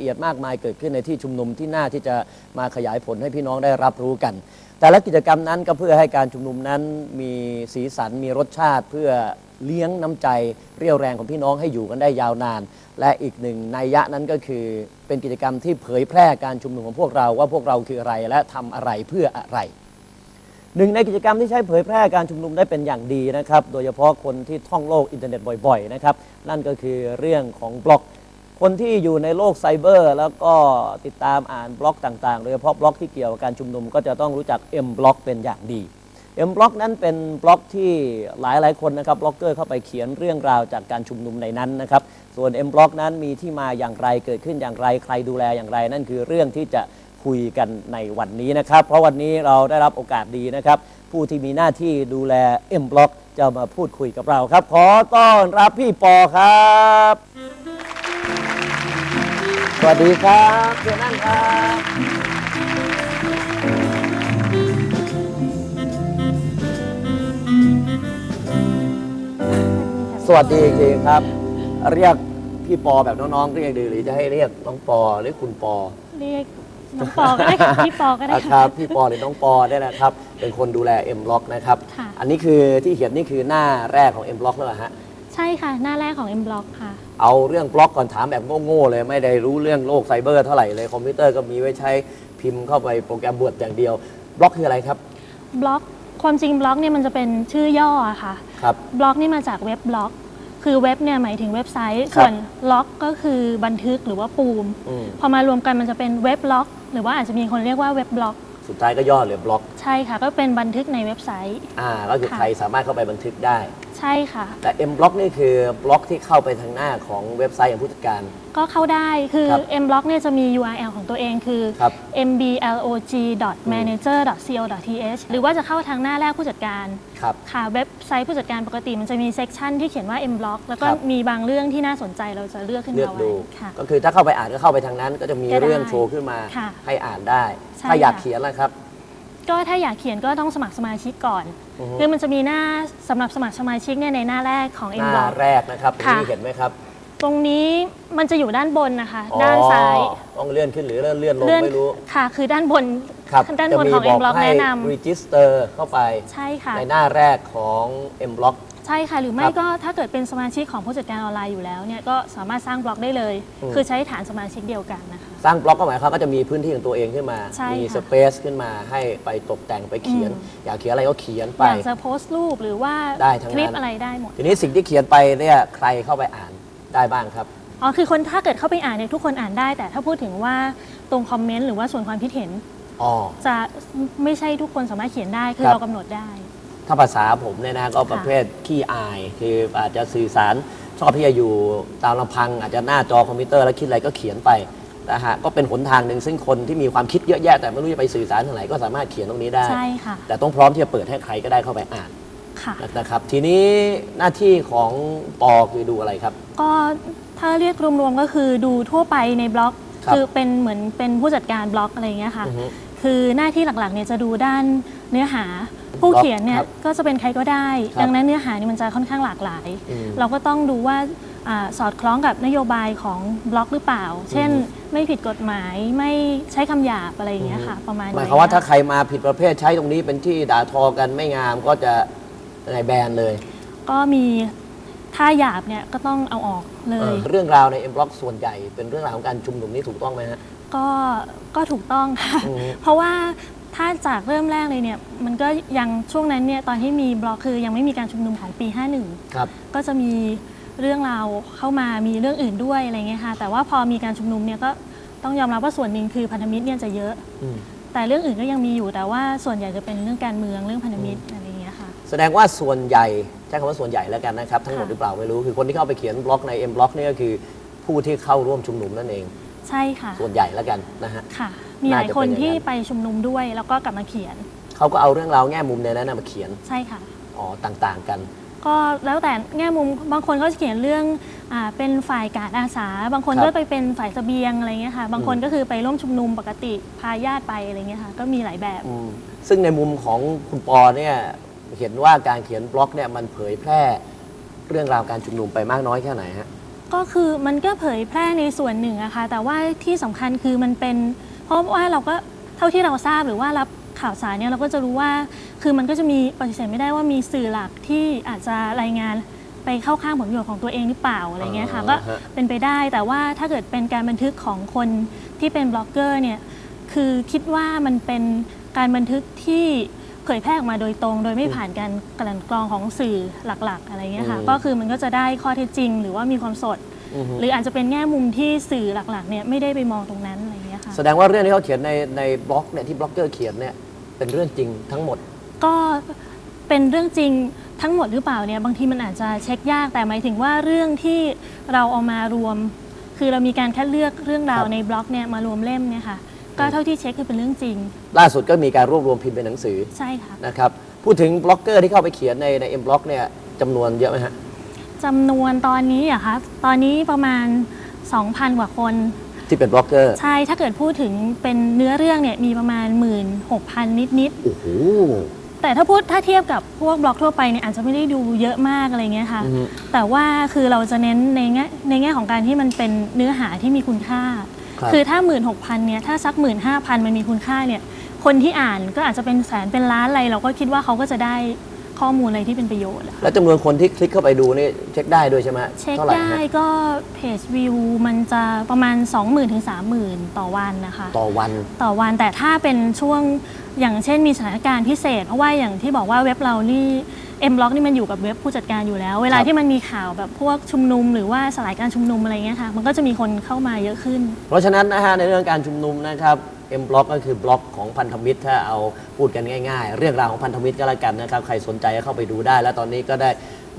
เอียดมากมายเกิดขึ้นในที่ชุมนุมที่น่าที่จะมาขยายผลให้พี่น้องได้รับรู้กัน แต่ละกิจกรรมนั้นก็เพื่อให้การชุมนุมนั้นมีสีสันมีรสชาติเพื่อเลี้ยงน้ำใจเรี่ยวแรงของพี่น้องให้อยู่กันได้ยาวนาน และอีกหนึ่งนัยยะนั้นก็คือเป็นกิจกรรมที่เผยแพร่การชุมนุมของพวกเราว่าพวกเราคืออะไรและทำอะไรเพื่ออะไรหนึ่งในกิจกรรมที่ใช้เผยแพร่การชุมนุมได้เป็นอย่างดีนะครับ โดยเฉพาะคนที่ท่องโลกอินเทอร์เน็ตบ่อยๆนะครับ นั่นก็คือเรื่องของบล็อก คนที่อยู่ในโลกไซเบอร์ แล้วก็ติดตามอ่านบล็อกต่างๆ โดยเฉพาะบล็อกที่เกี่ยวกับการชุมนุมก็จะต้องรู้จัก M บล็อกเป็นอย่างดี M บล็อกนั้นเป็นบล็อกที่หลายๆคนนะครับบล็อกเกอร์เข้าไปเขียนเรื่องราวจากการชุมนุมในนั้นนะครับส่วน M บล็อกนั้นมีที่มาอย่างไรเกิดขึ้นอย่างไรใครดูแลอย่างไร นั่นคือเรื่องที่จะคุยกันในวันนี้นะครับ เพราะวันนี้เราได้รับโอกาสดีนะครับ ผู้ที่มีหน้าที่ดูแล M บล็อกจะมาพูดคุยกับเราครับ ขอต้อนรับพี่ปอครับ สวัสดีครับเชิญนั่งครับสวัสดีจริงๆครับ เรียกพี่ปอแบบน้องๆเรียกดีหรือจะให้เรียกน้องปอหรือคุณปอ เรียกน้องปอก็ได้ค่ะพี่ปอก็ได้อะคค่ะ รับพี่ปอหรือน้องปอเนี่ยนะครับ เป็นคนดูแล M Block นะครับ ค่ะ อันนี้คือที่เขียนนี่คือหน้าแรกของ M Block แล้วเหรอฮะ ใช่ค่ะ หน้าแรกของ M Block ค่ะ เอาเรื่องบล็อกก่อนถามแบบโง่ๆเลยไม่ได้รู้เรื่องโลกไซเบอร์เท่าไหร่เลยคอมพิวเตอร์ก็มีไว้ใช้พิมพ์เข้าไปโปรแกรมบวดอย่างเดียวบล็อกคืออะไรครับบล็อกความจริงบล็อกเนี่ยมันจะเป็นชื่อย่ออะค่ะ ครับ บล็อกนี่มาจากเว็บบล็อก คือเว็บเนี่ยหมายถึงเว็บไซต์ ครับส่วนล็อกก็คือบันทึกหรือว่าปูม อืม พอมารวมกันมันจะเป็นเว็บล็อก หรือว่าอาจจะมีคนเรียกว่าเว็บบล็อก สุดท้ายก็ย่อเหลือบล็อก ใช่ค่ะ ก็เป็นบันทึกในเว็บไซต์ อ่าก็คือค่ะ ใครสามารถเข้าไปบันทึกได้ ใช่ค่ะ แต่ M Block นี่คือบล็อกที่เข้าไปทางหน้าของเว็บไซต์ของผู้จัดการ ก็เข้าได้คือ ครับ M Block เนี่ยจะมี URL ของตัวเองคือ ครับ mblog.manager.co.th หรือว่าจะเข้าทางหน้าแรกผู้จัดการ ครับ ค่ะเว็บไซต์ผู้จัดการปกติมันจะมีเซกชันที่เขียนว่า M Block แล้วก็ครับ มีบางเรื่องที่น่าสนใจเราจะเลือกขึ้นเลือกมาไว้ดู ค่ะ ก็คือถ้าเข้าไปอ่านก็เข้าไปทางนั้น ก็จะมีก็ได้เรื่องโชว์ขึ้นมา ค่ะให้อ่านได้ ใช่ถ้าอยากค่ะ เขียนแล้วครับ ก็ถ้าอยากเขียนก็ต้องสมัครสมาชิกก่อนอือฮึ คือมันจะมีหน้าสำหรับสมัครสมาชิกเนี่ยในหน้าแรกของห M น้า Block แรกนะครับตรงค่ะนี้เห็นไหมครับตรงนี้มันจะอยู่ด้านบนนะคะอ๋อด้านซ้ายต้องเลื่อนขึ้นหรือเลื่อนเลื่อนลงเลื่อนไม่รู้ค่ะ คือด้านบนครับด้านจะบนมีของบ M อก Block ให้ แนะนำ register เข้าไป ใช่ค่ะ ในหน้าแรกของ M Block ใช่ค่ะ หรือไม่ครับก็ถ้าเกิดเป็นสมาชิกของผู้จัดการออนไลน์อยู่แล้วเนี่ยก็สามารถสร้างบล็อกได้เลย อืม คือใช้ฐานสมาชิกเดียวกันนะคะ สร้างบล็อกก็หมายความก็จะมีพื้นที่ของตัวเองขึ้นมา ใช่มีค่ะสเปซขึ้นมาให้ไปตกแต่งไปเขียน อืมอยากเขียนอะไรก็เขียนไป อยากจะโพสต์รูปหรือว่าได้ทั้งนั้นคลิปอะไรได้หมด ทีนี้สิ่งที่เขียนไปเนี่ยใครเข้าไปอ่านได้บ้างครับ อ๋อ คือคนถ้าเกิดเข้าไปอ่านเนี่ยทุกคนอ่านได้ แต่ถ้าพูดถึงว่าตรงคอมเมนต์หรือว่าส่วนความคิดเห็น อ๋อ จะไม่ใช่ทุกคนสามารถเขียนได้ คือครับ เรากำหนดได้ ถ้าภาษาผมเนี่ยนะก็ประเภทขี้อาย คืออาจจะสื่อสารชอบที่จะอยู่ตามลำพังอาจจะหน้าจอคอมพิวเตอร์แล้วคิดอะไรก็เขียนไปนะฮะก็เป็นหนทางหนึ่งซึ่งคนที่มีความคิดเยอะแยะแต่ไม่รู้จะไปสื่อสารทางไหนก็สามารถเขียนตรงนี้ได้ ใช่ค่ะ แต่ต้องพร้อมที่จะเปิดให้ใครก็ได้เข้าไปอ่านค่ะนะครับทีนี้หน้าที่ของปอคือดูอะไรครับ ก็ถ้าเรียกรวมๆก็คือดูทั่วไปในบล็อกครับอเป็นเหมือนเป็นผู้จัดการบล็อกอะไรอย่างเงี้ยค่ะอือฮึคือหน้าที่หลักๆเนี่ยจะดูด้าน เนื้อหาผู้บล็อกเขียนเนี่คยรับก็จะเป็นใครก็ได้ครับดังนั้นเนื้อหานี่มันจะค่อนข้างหลากหลายอืมเราก็ต้องดูว่าอาสอดคล้องกับนโยบายของบล็อกหรือเปล่า เช่น ไม่ผิดกฎหมายไม่ใช้คำหยาบอะไรอย่างเงี้ยค่ะ ประมาณหมายนี้ความว่าถ้าใครมาผิดประเภทใช้ตรงนี้เป็นที่ด่าทอกันไม่งามก็จะยังไงแบนเลย ก็มีถ้าหยาบเนี่ยก็ต้องเอาออกเลเอยอเรื่องราวใน M Block ส่วนใหญ่เป็นเรื่องราวของการชุมนุมนี่ถูกต้องไหมฮะก็ก็ถูกต้องค่ะอือฮึเพราะว่า ถ้าจากเริ่มแรกเลยเนี่ยมันก็ยังช่วงนั้นเนี่ยตอนที่มีบล็อกคือยังไม่มีการชุมนุมของปี 51 ครับ ก็จะมีเรื่องราวเข้ามามีเรื่องอื่นด้วยอะไรเงี้ยค่ะแต่ว่าพอมีการชุมนุมเนี่ยก็ต้องยอมรับว่าส่วนหนึ่งคือพันธมิตรเนี่ยจะเยอะอืมแต่เรื่องอื่นก็ยังมีอยู่แต่ว่าส่วนใหญ่จะเป็นเรื่องการเมืองเรื่องพันธมิตรอะไรเงี้ยค่ะแสดงว่าส่วนใหญ่ใช้คำว่าส่วนใหญ่แล้วกันนะครับทั้งหมดค่ะหรือเปล่าไม่รู้คือคนที่เข้าไปเขียนบล็อกใน M Block นี่ก็คือผู้ที่เข้าร่วมชุมนุมนั่นเอง ใช่ค่ะส่วนใหญ่แล้วกันนะฮะ ค่ะ มีหลายคนน่าจะเป็นอย่างนั้นที่ไปชุมนุมด้วยแล้วก็กลับมาเขียน เขาก็เอาเรื่องราวแง่มุมในนั้นนะมาเขียน ใช่ค่ะ อ๋อ ต่างๆกัน ก็แล้วแต่แง่มุมบางคนก็จะเขียนเรื่องอาเป็นฝ่ายการอาสา บางคนครับก็ไปเป็นฝ่ายเสบียงอะไรเงี้ยค่ะ บางคนก็คือไปร่วมชุมนุมปกติพาญาติไปอะไรเงี้ยค่ะ ก็มีหลายแบบอืมซึ่งในมุมของคุณปอเนี่ยเห็นว่าการเขียนบล็อกเนี่ยมันเผยแพร่เรื่องราวการชุมนุมไปมากน้อยแค่ไหนฮะ ก็คือมันก็เผยแพร่ในส่วนหนึ่งอะค่ะแต่ว่าที่สำคัญคือมันเป็น เพราะว่าเราก็เท่าที่เราทราบหรือว่ารับข่าวสารเนี่ยเราก็จะรู้ว่าคือมันก็จะมีปฏิเสธไม่ได้ว่ามีสื่อหลักที่อาจจะรายงานไปเข้าข้างผลประโยชน์ของตัวเองหรือเปล่าอะไรเงี้ยค่ะก็เป็นไปได้แต่ว่าถ้าเกิดเป็นการบันทึกของคนที่เป็นบล็อกเกอร์เนี่ยคือคิดว่ามันเป็นการบันทึกที่ ผยแพร่ออกมาโดยตรง โดยไม่ผ่านการกลั่นกรองของสื่อหลักๆ อะไรเงี้ยค่ะอืมก็คือมันก็จะได้ข้อเท็จจริง หรือว่ามีความสดอือฮึหรืออาจจะเป็นแง่มุมที่สื่อหลักๆเนี่ยไม่ได้ไปมองตรงนั้นอะไรเงี้ยค่ะ แสดงว่าเรื่องที่เขาเขียนในในบล็อกเนี่ยที่บล็อกเกอร์เขียนเนี่ยเป็นเรื่องจริงทั้งหมด ก็เป็นเรื่องจริงทั้งหมดหรือเปล่าเนี่ยบางทีมันอาจจะเช็คยากแต่หมายถึงว่าเรื่องที่เราเอามารวม คือเรามีการคัดเลือกเรื่องราวครับในบล็อกเนี่ยมารวมเล่มเนี่ยค่ะ ก็เท่าที่เช็คคือเป็นเรื่องจริง ล่าสุดก็มีการรวบรวมพิมพ์เป็นหนังสือใช่ค่ะนะครับพูดถึงบล็อกเกอร์ที่เข้าไปเขียนในในเอ็มบล็อกเนี่ยจำนวนเยอะไหมฮะจำนวนตอนนี้อะคะตอนนี้ประมาณ 2,000 กว่าคน ที่เป็นบล็อกเกอร์ใช่ถ้าเกิดพูดถึงเป็นเนื้อเรื่องเนี่ยมีประมาณ 16,000 นิด โอ้โห ๆ แต่ถ้าพูดถ้าเทียบกับพวกบล็อกทั่วไปเนี่ยอาจจะไม่ได้ดูเยอะมากอะไรเงี้ยค่ะ อือฮึ แต่ว่าคือเราจะเน้นในแง่ในแง่ของการที่มันเป็นเนื้อหาที่มีคุณค่า ครับคือถ้า 16,000เนี่ยถ้าสัก 15,000 มันมีคุณค่าเนี่ยคนที่อ่านก็อาจจะเป็นแสนเป็นล้านอะไรเราก็คิดว่าเขาก็จะได้ข้อมูลอะไรที่เป็นประโยชน์อะค่ะแล้วจำนวนคนที่คลิกเข้าไปดูนี่เช็คได้ด้วยใช่ไหมเช็คเท่าไหร่ได้ฮะก็เพจวิวมันจะประมาณ 20,000ถึง30,000 ต่อวันนะคะ ต่อวัน ต่อวันแต่ถ้าเป็นช่วงอย่างเช่นมีสถานการณ์พิเศษ เพราะว่าอย่างที่บอกว่าเว็บเรานี่ เอ็มบล็อกนี่มันอยู่กับเว็บผู้จัดการอยู่แล้ว เวลาครับที่มันมีข่าวแบบพวกชุมนุมหรือว่าสลายการชุมนุมอะไรเงี้ยค่ะ มันก็จะมีคนเข้ามาเยอะขึ้น เพราะฉะนั้นนะฮะในเรื่องการชุมนุมนะครับเอ็มบล็อกก็คือบล็อกของพันธมิตรถ้าเอาพูดกันง่าย ๆ เรื่องราวของพันธมิตรก็แล้วกันนะครับใครสนใจก็เข้าไปดูได้ แล้วตอนนี้ก็ได้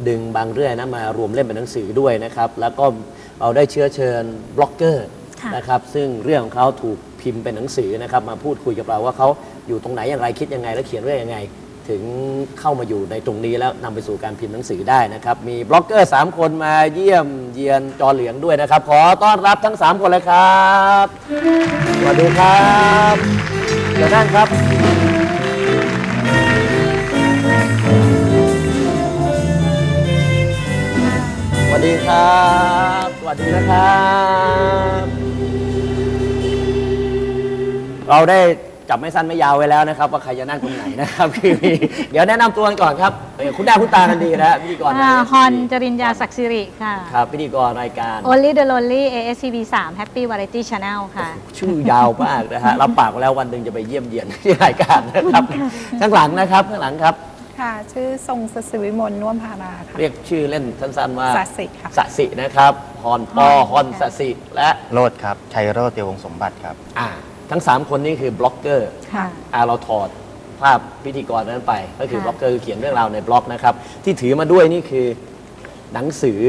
ดึงบางเรื่องนะมารวมเล่มเป็นหนังสือด้วยนะครับแล้วก็เราได้เชื้อเชิญบล็อกเกอร์ค่ะนะครับซึ่งเรื่องของเขาถูกพิมพ์เป็นหนังสือนะครับมาพูดคุยกับเราว่าเขาอยู่ตรงไหนอย่างไรคิดยังไง และเขียนเรื่องยังไง ถึงเข้ามาอยู่ในตรงนี้แล้วนำไปสู่การพิมพ์หนังสือได้นะครับ มีบล็อกเกอร์ 3 คนมาเยี่ยมเยียนจอเหลืองด้วยนะครับ ขอต้อนรับทั้ง 3 คนเลยครับสวัสดีครับเดี๋ยวนั่งครับ สวัสดีครับ สวัสดีนะครับ เราได้ จับไม่สั้นไม่ยาวไว้แล้วนะครับ ว่าใครจะนั่งตรงไหนนะครับ คือมีเดี๋ยวแนะนำตัวกันก่อนครับเอ่อคุณหน้าคุณตากันดีนะฮะพิธีกรอ่านะฮอนจริญญาศักดิ์สิริค่ะ ครับพิธีกรรายการ Only the Lonely ASCB 3 Happy Variety Channel ค่ะ ชื่อยาวมากนะฮะรับปากไว้แล้ววันหนึ่งจะไปเยี่ยมเยียนที่รายการนะครับข้างหลังนะครับข้างหลังครับ ค่ะ ชื่อทรงสศิวิมลน่วมพาราค่ะ เรียกชื่อเล่นสั้นๆว่าสสิค่ะสสินะครับฮอนปอฮอนสสิและโรดครับ ชัยโรดเตียววงศ์สมบัติครับ อ่า ทั้ง 3 คนนี้คือบล็อกเกอร์ค่ะอ่าเราถอดภาพพิธีกรนั้นไป ก็คือค่ะบล็อกเกอร์คือเขียนเรื่องราวในบล็อกนะครับ ที่ถือมาด้วยนี่คือหนังสือ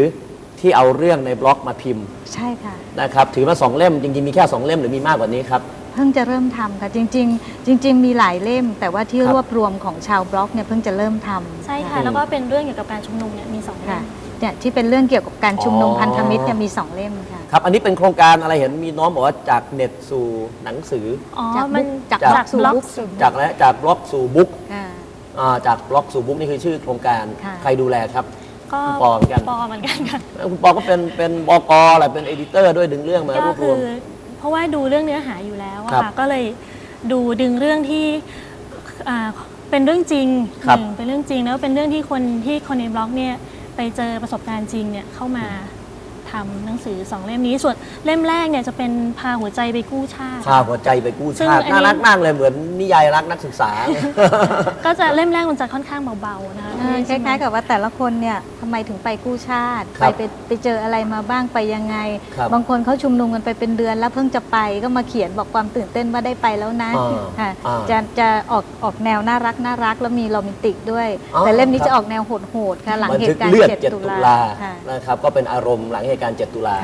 ที่เอาเรื่องในบล็อกมาพิมพ์ใช่ค่ะ นะครับ ถือมาสองเล่มจริงๆมีแค่สองเล่มหรือมีมากกว่านี้ครับ เพิ่งจะเริ่มทำค่ะจริง ๆ จริง ๆ มีหลายเล่ม แต่ว่าที่ครับ รวบรวมของชาวบล็อกเนี่ยเพิ่งจะเริ่มทำ ใช่ค่ะ แล้วก็เป็นเรื่องเกี่ยวกับการชุมนุมเนี่ยมีสองเรื่ค่ะ อง เนี่ยที่เป็นเรื่องเกี่ยวกับการชุมนุมอ๋อ พันธมิตรจะมีสองเล่มค่ะ ครับ อันนี้เป็นโครงการอะไรเห็นมีน้องบอกว่าจากเน็ตสู่หนังสือ อ๋อ จากมันจากจากสู่บล็อกบุ๊กจากแล้วจากบล็อกสู่บุ๊กค่ะ อ่าจากบล็อกสู่บุ๊กนี่คือชื่อโครงการค่ะ ใครดูแลครับ ก็คุณปอเหมือนกัน ปอเหมือนกันค่ะ แล้วคุณปอก็เป็นเป็นบกอะไรเป็นเอดิเตอร์ด้วยดึงเรื่องมารก็วบรคืวอมเพราะว่าดูเรื่องเนื้อหาอยู่แล้วอะครับค่ะก็เลยดูดึงเรื่องที่อ่าเป็นเรื่องจริงครับหนึ่งเป็นเรื่องจริงแล้วเป็นเรื่องที่คนที่คนในบล็อกเนี่ย ไปเจอประสบการณ์จริงเนี่ยเข้ามา ทำหนังสือสองเล่มนี้ส่วนเล่มแรกเนี่ยจะเป็นพาหัวใจไปกู้ชาติ พาหัวใจไปกู้ซึ่งชาติอันนี้ น่ารักมากเลยเหมือนนิยายรักนักศึกษา ก็จะเล่มแรกมันจะค่อนข้างเบาๆนะคะเออคล้ายๆกับว่าแต่ละคนเนี่ยทำไมถึงไปกู้ชาติครัไปบไปไปเจออะไรมาบ้างไปยังไงครับบางคนเขาชุมนุมกันไปเป็นเดือนแล้วเพิ่งจะไปก็มาเขียนบอกความตื่นเต้นว่าได้ไปแล้วนะอ่าค่ะอ่าจะจะออกออกแนวน่ารักน่ารักแล้วมีโรแมนติกด้วย อ๋อแต่เล่มนี้ครับ จะออกแนวโหดๆค่ะหลังบันเหทึกตุการณ์เลือด7 7ตุตุลาลาค่ะ นะครับก็เป็นอารมณ์หลังเหตุการณ์7 ตุลา